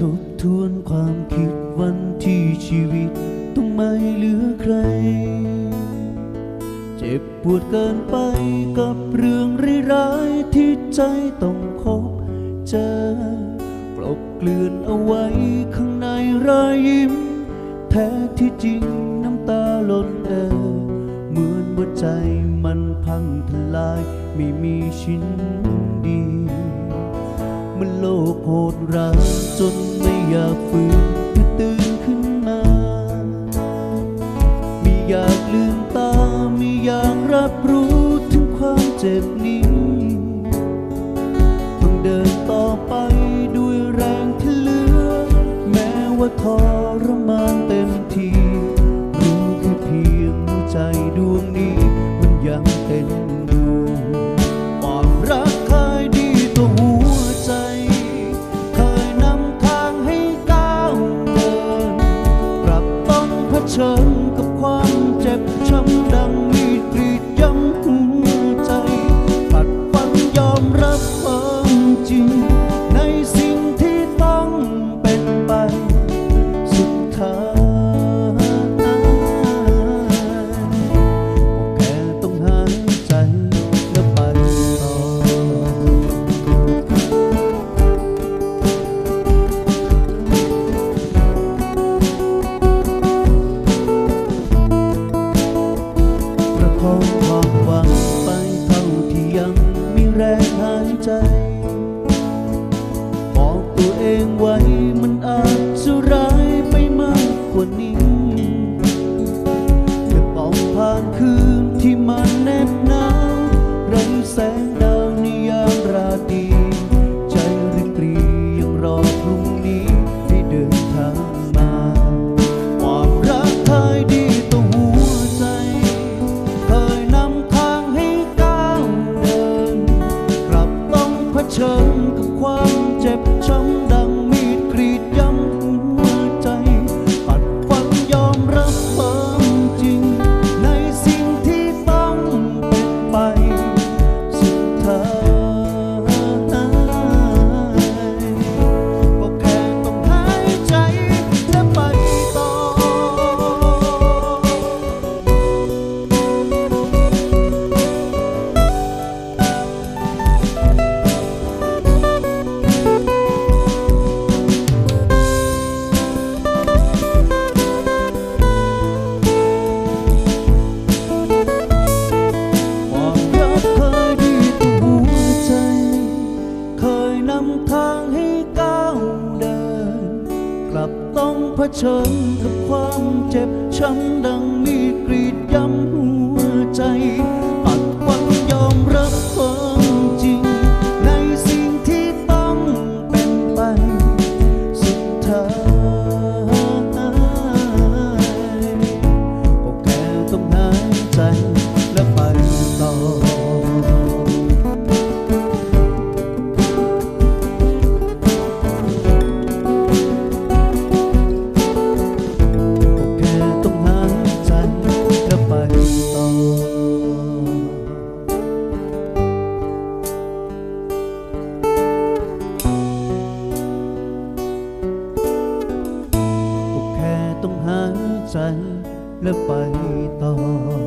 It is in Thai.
ทบทวนความคิดวันที่ชีวิต ต้องไม่เหลือใคร เจ็บปวดเกินไปกับเรื่องร้ายๆที่ใจต้องพบเจอกลบเกลื่อนเอาไว้ข้างในรอยยิ้ม แท้ที่จริงน้ำตาล้นเออเหมือนหัวใจมันพังทลายไม่มีชิ้นดี มันโลกโหดร้ายจนไม่อยากฟื้นเพื่อตื่นขึ้นมา ไม่อยากลืมตา ไม่อยากรับรู้ถึงความเจ็บนี้ต้องเดินต่อไปด้วยแรงที่เหลือ แม้ว่าทรมานเต็ม ต้านใจบอกตัวเองไว้มันอาจจะร้ายไปมากกว่านี้จะต้องผ่านคืนที่มันแนบหนาวไร้แสง ต้องเผ นำทางให้ก้าวเดิน กลับต้องเผชิญกับความเจ็บช้ำดังมี 的白搭